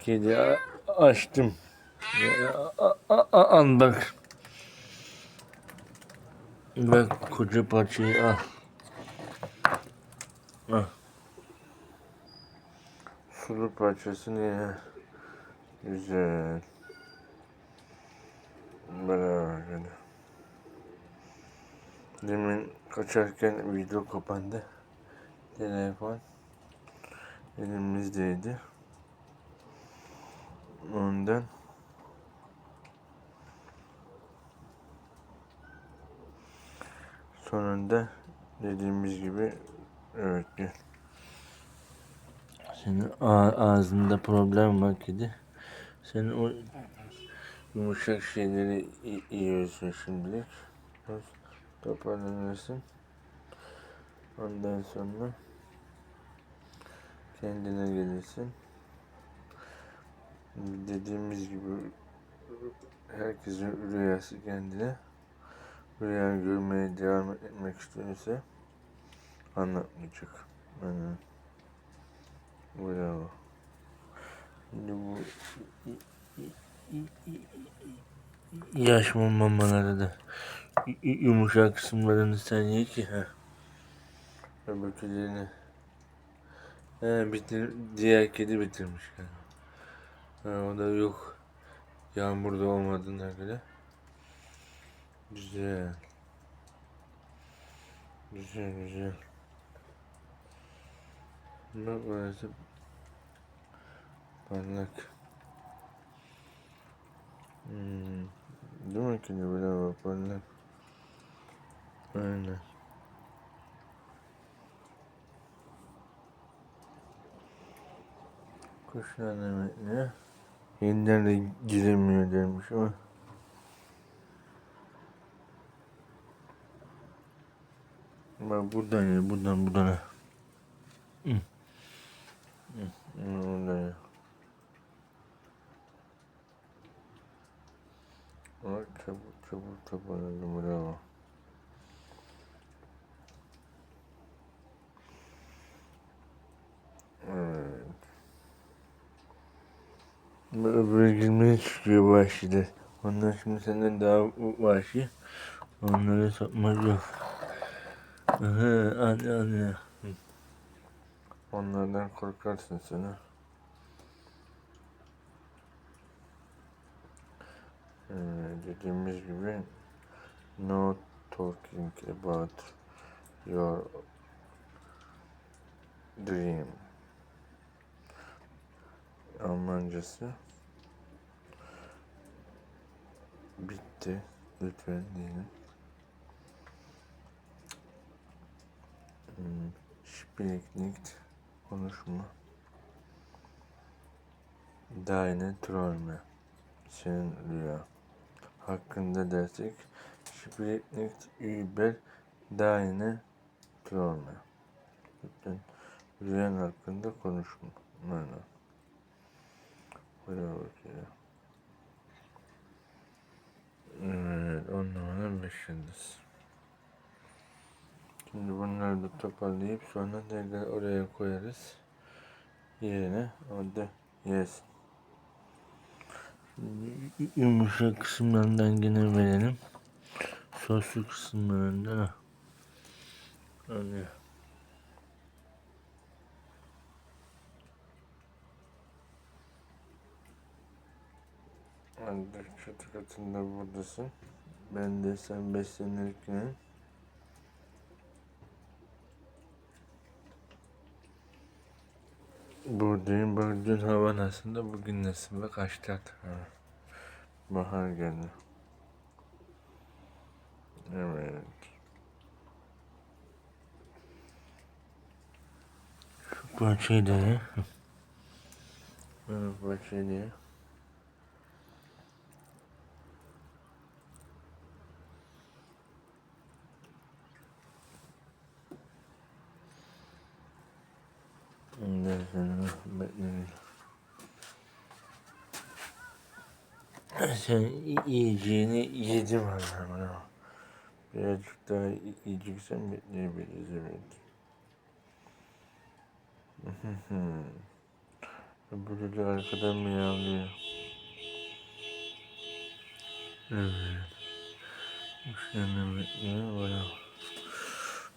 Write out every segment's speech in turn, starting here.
Kedi açtım. Ya, a- a- a- Al bak. Bak koca parçayı al. Al. Sulu parçasını ya. Güzel. Bravo. canım. Demin kaçarken video kapandı. Telefon elimizdeydi. Ondan sonunda dediğimiz gibi evet gel. Senin ağzında problem var kedi. Sen o yumuşak şeyleri yiyorsun şimdilik. Biraz Toparlanırsın. Ondan sonra kendine gelirsin. Dediğimiz gibi herkesin rüyası kendine. Rüya görmeye devam etmek istiyorsa anlatmayacak. Aynen. Bravo. Şimdi bu yaş mamaları da yumuşak kısımlarını sen ye ki ha. Öbürkülerini He bitir, diğer kedi bitirmiş galiba. Ha, o da yok. Yağmurda olmadığına göre. Güzel. Güzel güzel. Bak orası parlak. Hmm. Değil mi ki bak parlak. Aynen. Kuşlar demek ne? Yeniden de giremiyor dermiş ama. Bak buradan ya, buradan buradan. Hı. Hı, Oradan ya. Bak çabuk çabuk toparladım bravo. Girmeye çıkıyor vahşiler. Onlar şimdi senden daha vahşi. Onları satmak yok. Aha, hadi hadi. Onlardan korkarsın sen. Ee, dediğimiz gibi no talking about your dream. Almancası bitti. Lütfen diyelim. Hmm, Spricht nicht konuşma. Deine Träume. Senin rüya. Hakkında dersek Spricht nicht über deine Träume. Lütfen rüyan hakkında konuşma. Aynen. Bravo ya. Evet, on numara beş. Şimdi bunları da toparlayıp sonra tekrar oraya koyarız. Yerine orada yes. Şimdi yumuşak kısımlarından yine verelim. Soslu kısımlarından ha. Ancak çatı katında buradasın. Ben de sen beslenirken buradayım. Bak dün hava nasıldı, bugün nasıl? Bak açtı Ha. Bahar geldi. Evet. Şu parçayı ye. Evet, parçayı da ye. Ondan bekleyin. Sen yiyeceğini yedim Allah'ım. Birazcık daha yiyeceksen bekleyebiliriz evet. Öbürü de arkadan miyavlıyor. Evet. Müşterinin bekliyor. Bayağı.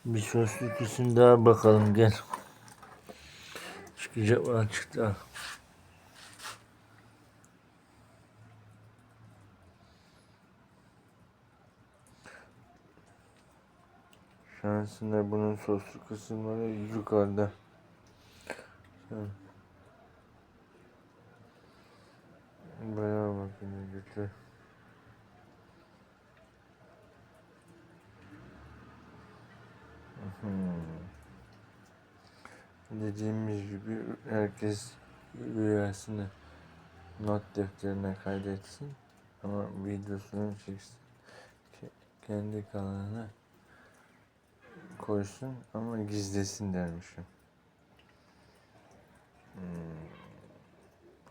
Bir soslu kesim daha bakalım gel. Çıkacak mı çıktı. al. Şansına bunun soslu kısımları yukarıda. Sen- Dediğimiz gibi herkes rüyasını not defterine kaydetsin ama videosunu çeksin. Ke- Kendi kanalına koysun ama gizlesin dermişim. Hmm.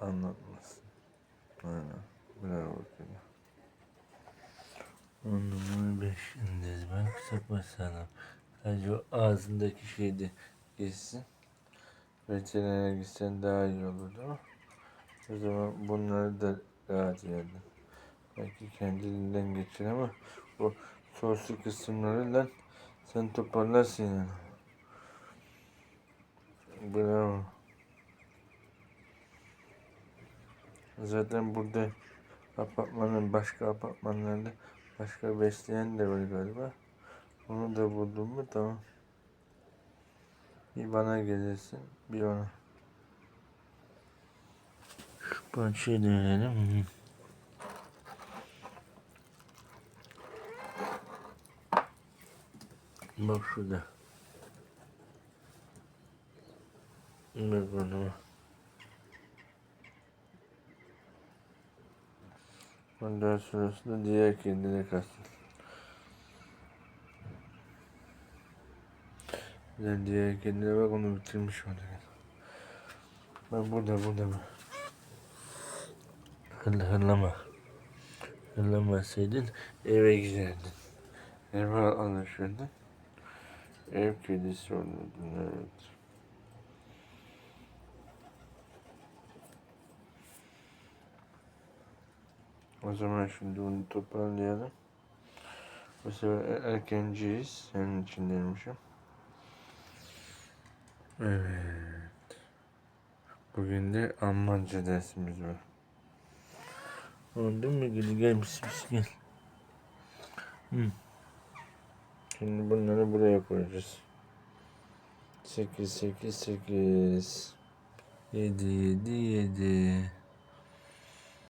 Anlatmasın. Aynen. Bravo kedi. On numara beş indeyiz. Ben sapasağlam. Sadece o ağzındaki şey de geçsin. Veterinere gitsen daha iyi olurdu o zaman bunları da rahat yerdin. Belki kendiliğinden geçir ama o soslu kısımlarıyla sen toparlarsın yani. Bravo. Zaten burada apartmanın başka apartmanlarda başka besleyen de var galiba. Onu da buldum mu tamam. Bir bana gelirsin, bir ona. Şu parçayı deneyelim. Bak şurada. Bak orada. Ondan sonrasında diğer kendine kastım. Ben diğer kendine bak onu bitirmiş orada. Bak burada burada bak. Hırla hırlama. Hırlamasaydın eve giderdin. Eve alışırdın. Ev kedisi olurdun evet. O zaman şimdi bunu toparlayalım. Bu sefer er- erkenciyiz. Senin için demişim. Evet. Bugün de Almanca dersimiz var. Oldu mu? Gel gel pis pis gel. Hı. Şimdi bunları buraya koyacağız. 8 8 8 7 7 7